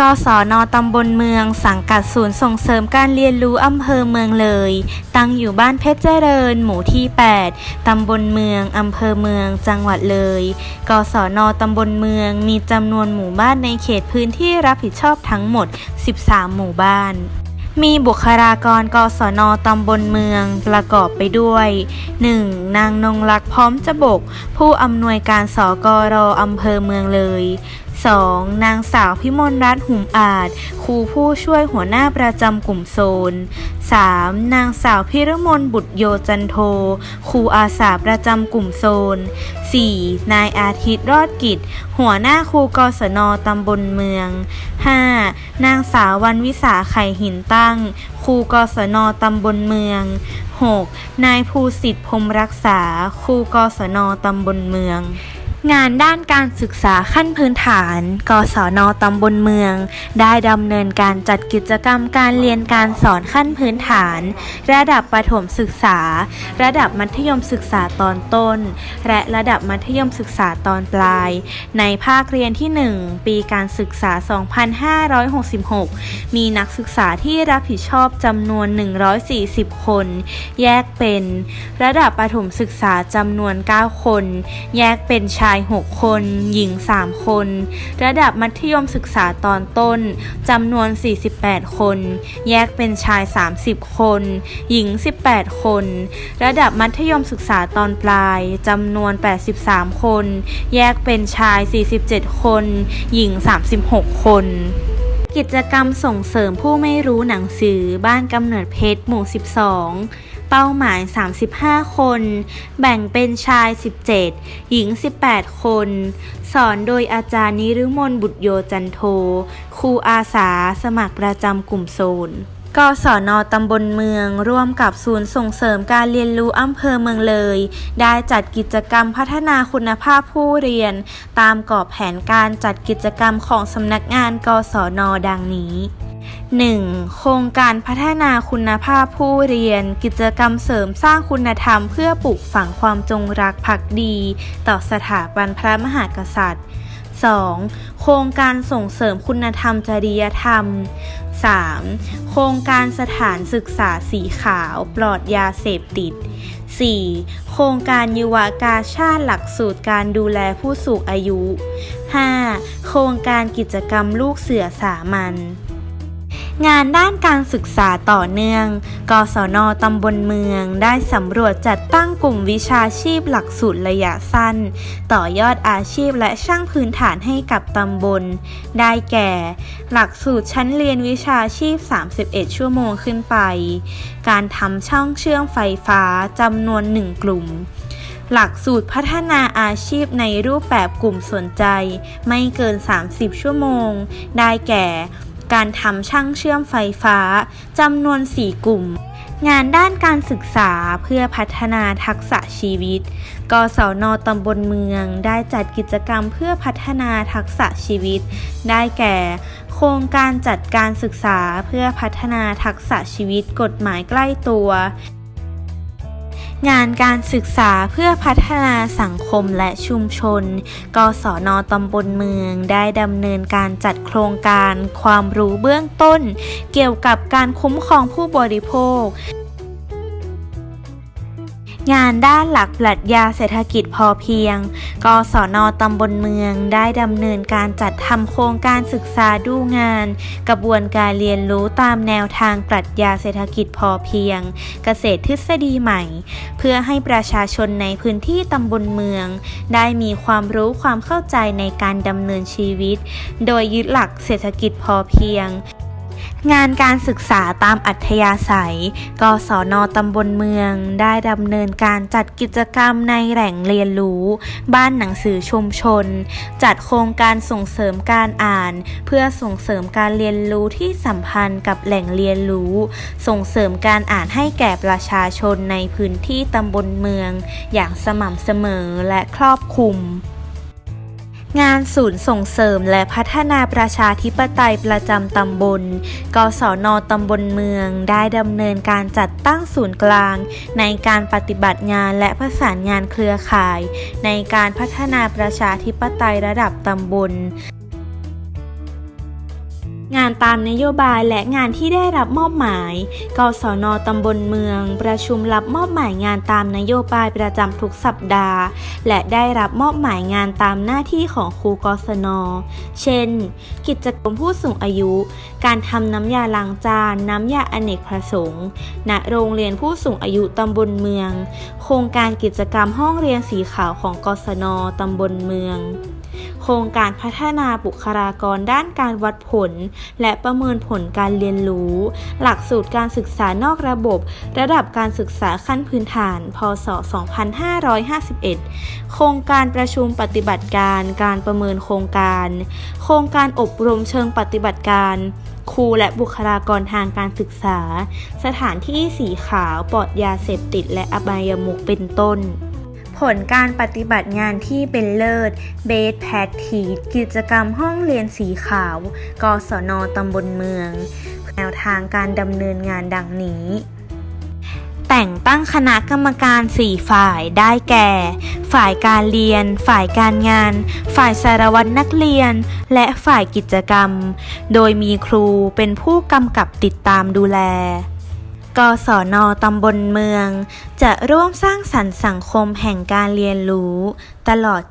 กศนตำบลเมือง สังกัดศูนย์ส่งเสริมการเรียนรู้อำเภอเมืองเลย ตั้งอยู่บ้านเพชรเจริญ หมู่ที่ 8 ตำบลเมือง อำเภอเมือง จังหวัดเลย กศนตำบลเมือง มีจำนวนหมู่บ้านในเขตพื้นที่รับผิดชอบทั้งหมด 13 หมู่บ้านมีบุคลากรกศนตำบลเมืองประกอบไปด้วย 1. นางนงรักพร้อมจะบก ผู้อำนวยการสกรออำเภอเมืองเลย 2. นางสาวพิมลรัตน์หุมอาจ ครูผู้ช่วยหัวหน้าประจำกลุ่มโซน 3. นางสาวพิรมนบุตรโยจันโท ครูอาสาประจำกลุ่มโซน 4. นายอาทิตย์รอดกิจ หัวหน้าครูกศนตำบลเมือง 5. นางสาววันวิสาไข่หินตั้ง ครูกศนตำบลเมือง 6. นายภูสิทธิ์พรมรักษา ครูกศนตำบลเมือง งานด้านการศึกษาขั้นพื้นฐาน กศนตำบลเมือง ได้ดำเนินการจัดกิจกรรมการเรียนการสอนขั้นพื้นฐาน ระดับประถมศึกษา ระดับมัธยมศึกษาตอนต้น และระดับมัธยมศึกษาตอนปลาย ในภาคเรียนที่ 1 ปีการศึกษา 2566 มีนักศึกษาที่รับผิดชอบจำนวน 140 คน แยกเป็น ระดับประถมศึกษาจำนวน 9 คน แยกเป็นชาย 6 คน หญิง 3 คน ระดับมัธยมศึกษาตอนต้นจำนวน 48 คน แยกเป็นชาย 30 คน หญิง 18 คน ระดับมัธยมศึกษาตอนปลายจำนวน 83 คน แยกเป็นชาย 47 คน หญิง 36 คนกิจกรรมส่งเสริมผู้ไม่รู้หนังสือบ้านกำเนิดเพชรหมู่ 12 เป้าหมาย 35 คน แบ่งเป็นชาย 17 หญิง 18 คน สอนโดยอาจารย์นิรุมนบุตรโยจันโท ครูอาสาสมัครประจำกลุ่มโซนกศนตำบลเมือง ร่วมกับศูนย์ส่งเสริมการเรียนรู้อำเภอเมืองเลย ได้จัดกิจกรรมพัฒนาคุณภาพผู้เรียน ตามกรอบแผนการจัดกิจกรรมของสำนักงานกศนดังนี้ 1. โครงการพัฒนาคุณภาพผู้เรียน กิจกรรมเสริมสร้างคุณธรรมเพื่อปลูกฝังความจงรักภักดี ต่อสถาบันพระมหากษัตริย์ 2. โครงการส่งเสริมคุณธรรมจริยธรรม 3. โครงการสถานศึกษาสีขาวปลอดยาเสพติด 4. โครงการยุวกาชาติหลักสูตรการดูแลผู้สูงอายุ 5. โครงการกิจกรรมลูกเสือสามัญ งานด้านการศึกษาต่อเนื่อง กศนตำบลเมือง ได้สำรวจจัดตั้งกลุ่มวิชาชีพหลักสูตรระยะสั้น ต่อยอดอาชีพและช่างพื้นฐานให้กับตำบล ได้แก่ หลักสูตรชั้นเรียนวิชาชีพ 31 ชั่วโมงขึ้นไป การทำช่องเชื่อมไฟฟ้าจำนวน1กลุ่มหลักสูตรพัฒนาอาชีพในรูปแบบกลุ่มสนใจ ไม่เกิน 30 ชั่วโมง ได้แก่ การทำช่างเชื่อมไฟฟ้าจำนวน 4 กลุ่ม งานด้านการศึกษาเพื่อพัฒนาทักษะชีวิต กศนตำบลเมืองได้จัดกิจกรรมเพื่อพัฒนาทักษะชีวิต ได้แก่ โครงการจัดการศึกษาเพื่อพัฒนาทักษะชีวิตกฎหมายใกล้ตัว งานการศึกษาเพื่อพัฒนาสังคมและชุมชน กศนตำบลเมืองได้ดำเนินการจัดโครงการความรู้เบื้องต้น เกี่ยวกับการคุ้มครองผู้บริโภค งานด้านหลักปรัชญาเศรษฐกิจพอเพียง กศนตำบลเมืองได้ดำเนินการจัดทำโครงการศึกษาดูงาน กระบวนการเรียนรู้ตามแนวทางปรัชญาเศรษฐกิจพอเพียง เกษตรทฤษฎีใหม่ เพื่อให้ประชาชนในพื้นที่ตำบลเมือง ได้มีความรู้ความเข้าใจในการดำเนินชีวิต โดยยึดหลักเศรษฐกิจพอเพียง งานการศึกษาตามอัธยาศัยกศนตำบลเมือง ได้ดำเนินการจัดกิจกรรมในแหล่งเรียนรู้ บ้านหนังสือชุมชน จัดโครงการส่งเสริมการอ่าน เพื่อส่งเสริมการเรียนรู้ที่สัมพันธ์กับแหล่งเรียนรู้ ส่งเสริมการอ่านให้แก่ประชาชนในพื้นที่ตำบลเมือง อย่างสม่ำเสมอและครอบคลุม งานศูนย์ส่งเสริมและพัฒนาประชาธิปไตยประจำตำบล กศนตำบลเมือง ได้ดำเนินการจัดตั้งศูนย์กลาง ในการปฏิบัติงานและประสานงานเครือข่าย ในการพัฒนาประชาธิปไตยระดับตำบล งานตามนโยบายและงานที่ได้รับมอบหมายกศนตำบลเมือง ประชุมรับมอบหมายงานตามนโยบายประจำทุกสัปดาห์ และได้รับมอบหมายงานตามหน้าที่ของครูกศน เช่น กิจกรรมผู้สูงอายุ การทำน้ำยาล้างจาน น้ำยาอเนกประสงค์ณโรงเรียนผู้สูงอายุตำบลเมือง โครงการกิจกรรมห้องเรียนสีขาวของกศนตำบลเมือง โครงการพัฒนาบุคลากรด้านการวัดผล และประเมินผลการเรียนรู้ หลักสูตรการศึกษานอกระบบ ระดับการศึกษาขั้นพื้นฐาน พศ 2551 โครงการประชุมปฏิบัติการการประเมินโครงการ โครงการอบรมเชิงปฏิบัติการครูและบุคลากรทางการศึกษา สถานที่สีขาวปลอดยาเสพติดและอบายมุขเป็นต้น ผลการปฏิบัติงานที่เป็นเลิศ เบสแพททีกิจกรรมห้องเรียนสีขาว กศนตำบลเมือง แนวทางการดำเนินงานดังนี้ แต่งตั้งคณะกรรมการ 4 ฝ่ายได้แก่ ฝ่ายการเรียน ฝ่ายการงาน ฝ่ายสารวัตรนักเรียน และฝ่ายกิจกรรม โดยมีครูเป็นผู้กำกับติดตามดูแล กศนตำบลเมือง จะร่วมสร้างสรรค์สังคมแห่งการเรียนรู้ ตลอด